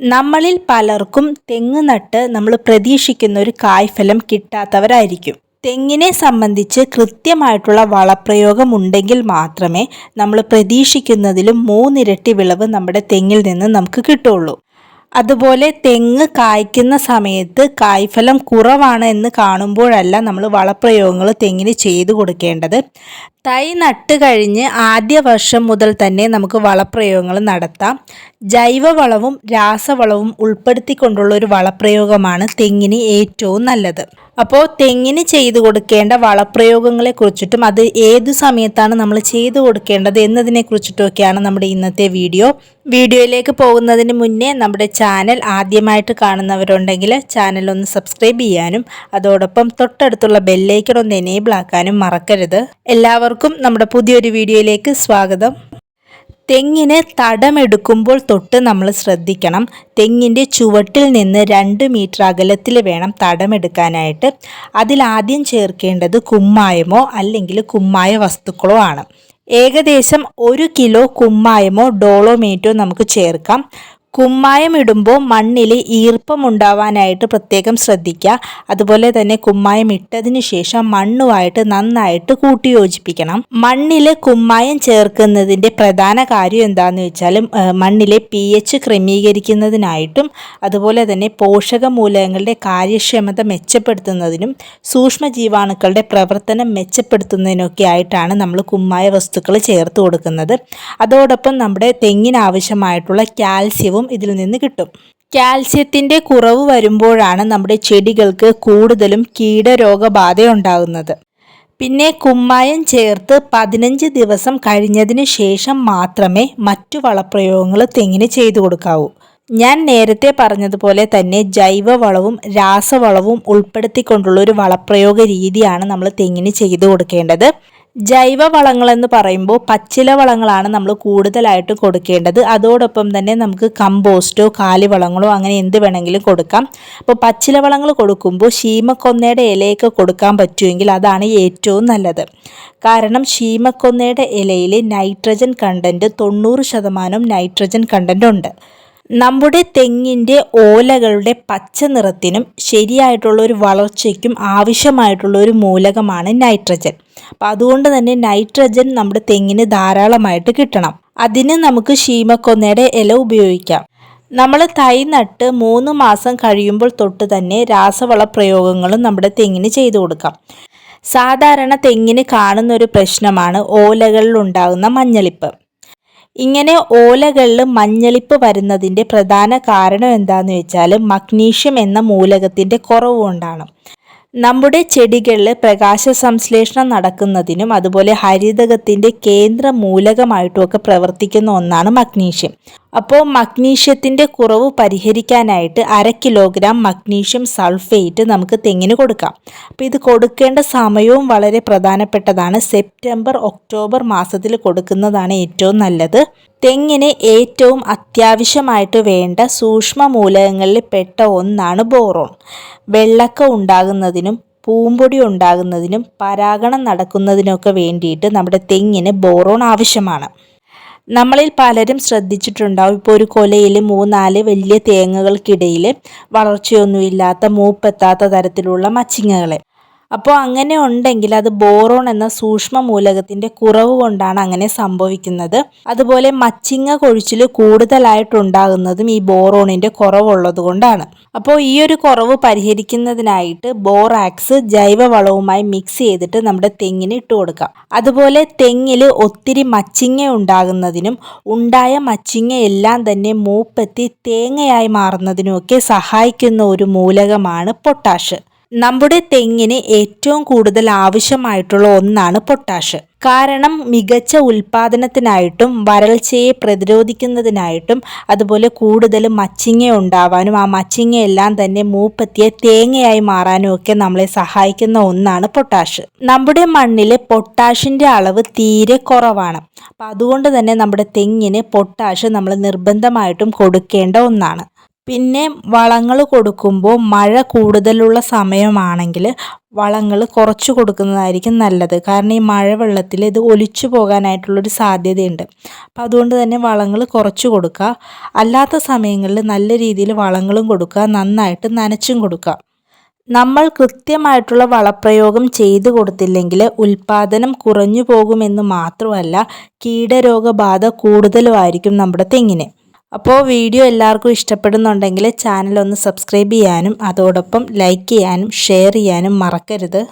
നമ്മളിൽ പലർക്കും തെങ്ങ് നട്ട് നമ്മൾ പ്രതീക്ഷിക്കുന്ന ഒരു കായ്ഫലം കിട്ടാത്തവരായിരിക്കും. തെങ്ങിനെ സംബന്ധിച്ച് കൃത്യമായിട്ടുള്ള വളപ്രയോഗം ഉണ്ടെങ്കിൽ മാത്രമേ നമ്മൾ പ്രതീക്ഷിക്കുന്നതിലും മൂന്നിരട്ടി വിളവ് നമ്മുടെ തെങ്ങിൽ നിന്ന് നമുക്ക് കിട്ടുള്ളൂ. അതുപോലെ തെങ്ങ് കായ്ക്കുന്ന സമയത്ത് കായ്ഫലം കുറവാണ് എന്ന് കാണുമ്പോഴല്ല നമ്മൾ വളപ്രയോഗങ്ങൾ തെങ്ങിന് ചെയ്തു കൊടുക്കേണ്ടത്. തൈ നട്ട് കഴിഞ്ഞ് ആദ്യ വർഷം മുതൽ തന്നെ നമുക്ക് വളപ്രയോഗങ്ങൾ നടത്താം. ജൈവവളവും രാസവളവും ഉൾപ്പെടുത്തിക്കൊണ്ടുള്ള ഒരു വളപ്രയോഗമാണ് തെങ്ങിന് ഏറ്റവും നല്ലത്. അപ്പോൾ തെങ്ങിന് ചെയ്തു കൊടുക്കേണ്ട വളപ്രയോഗങ്ങളെ കുറിച്ചിട്ടും അത് ഏതു സമയത്താണ് നമ്മൾ ചെയ്തു കൊടുക്കേണ്ടത് എന്നതിനെ കുറിച്ചിട്ടൊക്കെയാണ് നമ്മുടെ ഇന്നത്തെ വീഡിയോ. വീഡിയോയിലേക്ക് പോകുന്നതിന് മുന്നേ നമ്മുടെ ചാനൽ ആദ്യമായിട്ട് കാണുന്നവരുണ്ടെങ്കിൽ ചാനൽ ഒന്ന് സബ്സ്ക്രൈബ് ചെയ്യാനും അതോടൊപ്പം തൊട്ടടുത്തുള്ള ബെല്ലൈക്കൺ ഒന്ന് എനേബിൾ ആക്കാനും മറക്കരുത്. എല്ലാവർക്കും നമ്മുടെ പുതിയൊരു വീഡിയോയിലേക്ക് സ്വാഗതം. തെങ്ങിന് തടമെടുക്കുമ്പോൾ തൊട്ട് നമ്മൾ ശ്രദ്ധിക്കണം. തെങ്ങിന്റെ ചുവട്ടിൽ നിന്ന് രണ്ട് മീറ്റർ അകലത്തിൽ വേണം തടമെടുക്കാനായിട്ട്. അതിലാദ്യം ചേർക്കേണ്ടത് കുമ്മായമോ അല്ലെങ്കിൽ കുമ്മായ വസ്തുക്കളോ ആണ്. ഏകദേശം ഒരു കിലോ കുമ്മായമോ ഡോളോമേറ്റോ നമുക്ക് ചേർക്കാം. കുമ്മായം ഇടുമ്പോൾ മണ്ണിൽ ഈർപ്പം ഉണ്ടാവാനായിട്ട് പ്രത്യേകം ശ്രദ്ധിക്കുക. അതുപോലെ തന്നെ കുമ്മായം ഇട്ടതിന് ശേഷം മണ്ണുമായിട്ട് നന്നായിട്ട് കൂട്ടി യോജിപ്പിക്കണം മണ്ണിൽ കുമ്മായം ചേർക്കുന്നതിന്റെ പ്രധാന കാര്യം എന്താണെന്ന് വെച്ചാൽ മണ്ണിലെ പി എച്ച് ക്രമീകരിക്കുന്നതിനായിട്ടും അതുപോലെ തന്നെ പോഷക മൂലകങ്ങളുടെ കാര്യക്ഷമത മെച്ചപ്പെടുത്തുന്നതിനും സൂക്ഷ്മ ജീവാണുക്കളുടെ പ്രവർത്തനം മെച്ചപ്പെടുത്തുന്നതിനൊക്കെ ആയിട്ടാണ് നമ്മൾ കുമ്മായ വസ്തുക്കൾ ചേർത്ത് കൊടുക്കുന്നത്. അതോടൊപ്പം നമ്മുടെ തെങ്ങിനാവശ്യമായിട്ടുള്ള കാൽസ്യവും ലാഭവും ഇതിൽ നിന്ന് കിട്ടും. കാൽസ്യത്തിന്റെ കുറവ് വരുമ്പോഴാണ് നമ്മുടെ ചെടികൾക്ക് കൂടുതലും കീടരോഗബാധ ഉണ്ടാകുന്നത് പിന്നെ കുമ്മായം ചേർത്ത് പതിനഞ്ച് ദിവസം കഴിഞ്ഞതിന് ശേഷം മാത്രമേ മറ്റു വളപ്രയോഗങ്ങൾ തെങ്ങിന് ചെയ്തു കൊടുക്കാവൂ. ഞാൻ നേരത്തെ പറഞ്ഞതുപോലെ തന്നെ ജൈവവളവും രാസവളവും ഉൾപ്പെടുത്തിക്കൊണ്ടുള്ള ഒരു വളപ്രയോഗ രീതിയാണ് നമ്മൾ തെങ്ങിന് ചെയ്തു കൊടുക്കേണ്ടത്. ജൈവ വളങ്ങളെന്ന് പറയുമ്പോൾ പച്ചില വളങ്ങളാണ് നമ്മൾ കൂടുതലായിട്ട് കൊടുക്കേണ്ടത്. അതോടൊപ്പം തന്നെ നമുക്ക് കമ്പോസ്റ്റോ കാലിവളങ്ങളോ അങ്ങനെ എന്ത് വേണമെങ്കിലും കൊടുക്കാം. അപ്പോൾ പച്ചില വളങ്ങൾ കൊടുക്കുമ്പോൾ ശീമക്കൊന്നയുടെ ഇലയൊക്കെ കൊടുക്കാൻ പറ്റുമെങ്കിൽ അതാണ് ഏറ്റവും നല്ലത്. കാരണം ശീമക്കൊന്നയുടെ ഇലയിൽ നൈട്രജൻ കണ്ടന്റ് തൊണ്ണൂറ് ശതമാനം നൈട്രജൻ കണ്ടന്റ് ഉണ്ട്. നമ്മുടെ തെങ്ങിന്റെ ഓലകളുടെ പച്ച നിറത്തിനും ശരിയായിട്ടുള്ള ഒരു വളർച്ചയ്ക്കും ആവശ്യമായിട്ടുള്ള ഒരു മൂലകമാണ് നൈട്രജൻ. അപ്പം അതുകൊണ്ട് തന്നെ നൈട്രജൻ നമ്മുടെ തെങ്ങിന് ധാരാളമായിട്ട് കിട്ടണം. അതിന് നമുക്ക് ശീമക്കൊന്നയുടെ ഇല ഉപയോഗിക്കാം. നമ്മൾ തൈ നട്ട് മൂന്ന് മാസം കഴിയുമ്പോൾ തൊട്ട് തന്നെ രാസവള പ്രയോഗങ്ങളും നമ്മുടെ തെങ്ങിന് ചെയ്തു കൊടുക്കാം. സാധാരണ തെങ്ങിന് കാണുന്ന ഒരു പ്രശ്നമാണ് ഓലകളിൽ ഉണ്ടാകുന്ന മഞ്ഞളിപ്പ്. ഇങ്ങനെ ഓലകളിൽ മഞ്ഞളിപ്പ് വരുന്നതിന്റെ പ്രധാന കാരണം എന്താണെന്ന് വെച്ചാൽ മഗ്നീഷ്യം എന്ന മൂലകത്തിന്റെ കുറവ് കൊണ്ടാണ് നമ്മുടെ ചെടികളിൽ പ്രകാശ സംശ്ലേഷണം നടക്കുന്നതിനും അതുപോലെ ഹരിതകത്തിന്റെ കേന്ദ്ര മൂലകമായിട്ടുമൊക്കെ പ്രവർത്തിക്കുന്ന ഒന്നാണ് മഗ്നീഷ്യം. അപ്പോൾ മഗ്നീഷ്യത്തിന്റെ കുറവ് പരിഹരിക്കാനായിട്ട് അര കിലോഗ്രാം മഗ്നീഷ്യം സൾഫേറ്റ് നമുക്ക് തെങ്ങിന് കൊടുക്കാം. അപ്പോൾ ഇത് കൊടുക്കേണ്ട സമയവും വളരെ പ്രധാനപ്പെട്ടതാണ്. സെപ്റ്റംബർ ഒക്ടോബർ മാസത്തിൽ കൊടുക്കുന്നതാണ് ഏറ്റവും നല്ലത്. തെങ്ങിന് ഏറ്റവും അത്യാവശ്യമായിട്ട് വേണ്ട സൂക്ഷ്മ മൂലകങ്ങളിൽ പെട്ട ഒന്നാണ് ബോറോൺ. വെള്ളക്ക ഉണ്ടാകുന്നതിനും പൂമ്പൊടി ഉണ്ടാകുന്നതിനും പരാഗണം നടക്കുന്നതിനൊക്കെ വേണ്ടിയിട്ട് നമ്മുടെ തെങ്ങിന് ബോറോൺ ആവശ്യമാണ്. നമ്മളിൽ പലരും ശ്രദ്ധിച്ചിട്ടുണ്ടാവും. ഇപ്പോൾ ഒരു കൊലയിൽ മൂന്നാൽ വലിയ തേങ്ങകൾക്കിടയിൽ വളർച്ചയൊന്നുമില്ലാത്ത മൂപ്പെത്താത്ത തരത്തിലുള്ള മച്ചിങ്ങകളെ. അപ്പോൾ അങ്ങനെ ഉണ്ടെങ്കിൽ അത് ബോറോൺ എന്ന സൂക്ഷ്മ മൂലകത്തിന്റെ കുറവ് കൊണ്ടാണ് അങ്ങനെ സംഭവിക്കുന്നത്. അതുപോലെ മച്ചിങ്ങ കൊഴിച്ചിൽ കൂടുതലായിട്ടുണ്ടാകുന്നതും ഈ ബോറോണിന്റെ കുറവുള്ളത് കൊണ്ടാണ്. അപ്പോൾ ഈ ഒരു കുറവ് പരിഹരിക്കുന്നതിനായിട്ട് ബോറാക്സ് ജൈവവളവുമായി മിക്സ് ചെയ്തിട്ട് നമ്മുടെ തെങ്ങിന് ഇട്ട് കൊടുക്കാം. അതുപോലെ തെങ്ങിൽ ഒത്തിരി മച്ചിങ്ങ ഉണ്ടാകുന്നതിനും ഉണ്ടായ മച്ചിങ്ങ എല്ലാം തന്നെ മൂപ്പെത്തി തേങ്ങയായി മാറുന്നതിനുമൊക്കെ സഹായിക്കുന്ന ഒരു മൂലകമാണ് പൊട്ടാഷ്. നമ്മുടെ തെങ്ങിന് ഏറ്റവും കൂടുതൽ ആവശ്യമായിട്ടുള്ള ഒന്നാണ് പൊട്ടാഷ്. കാരണം മികച്ച ഉൽപാദനത്തിനായിട്ടും വരൾച്ചയെ പ്രതിരോധിക്കുന്നതിനായിട്ടും അതുപോലെ കൂടുതൽ മച്ചിങ്ങ ഉണ്ടാവാനും ആ മച്ചിങ്ങയെല്ലാം തന്നെ മൂപ്പത്തിയ തേങ്ങയായി മാറാനും ഒക്കെ നമ്മളെ സഹായിക്കുന്ന ഒന്നാണ് പൊട്ടാഷ്. നമ്മുടെ മണ്ണിൽ പൊട്ടാഷിന്റെ അളവ് തീരെ കുറവാണ്. അപ്പം അതുകൊണ്ട് തന്നെ നമ്മുടെ തെങ്ങിന് പൊട്ടാഷ് നമ്മൾ നിർബന്ധമായിട്ടും കൊടുക്കേണ്ട ഒന്നാണ്. പിന്നെ വളങ്ങൾ കൊടുക്കുമ്പോൾ മഴ കൂടുതലുള്ള സമയമാണെങ്കിൽ വളങ്ങൾ കുറച്ച് കൊടുക്കുന്നതായിരിക്കും നല്ലത്. കാരണം ഈ മഴവെള്ളത്തിൽ ഇത് ഒലിച്ചു പോകാനായിട്ടുള്ളൊരു സാധ്യതയുണ്ട്. അപ്പോൾ അതുകൊണ്ട് തന്നെ വളങ്ങൾ കുറച്ച് കൊടുക്കുക. അല്ലാത്ത സമയങ്ങളിൽ നല്ല രീതിയിൽ വളങ്ങളും കൊടുക്കുക. നന്നായിട്ട് നനച്ചും കൊടുക്കുക. നമ്മൾ കൃത്യമായിട്ടുള്ള വളപ്രയോഗം ചെയ്തു കൊടുത്തില്ലെങ്കിൽ ഉൽപാദനം കുറഞ്ഞു പോകുമെന്ന് മാത്രമല്ല കീടരോഗബാധ കൂടുതലുമായിരിക്കും നമ്മുടെ തെങ്ങിന്. അപ്പോൾ വീഡിയോ എല്ലാവർക്കും ഇഷ്ടപ്പെടുന്നുണ്ടെങ്കിൽ ചാനൽ ഒന്ന് സബ്സ്ക്രൈബ് ചെയ്യാനും അതോടൊപ്പം ലൈക്ക് ചെയ്യാനും ഷെയർ ചെയ്യാനും മറക്കരുത്.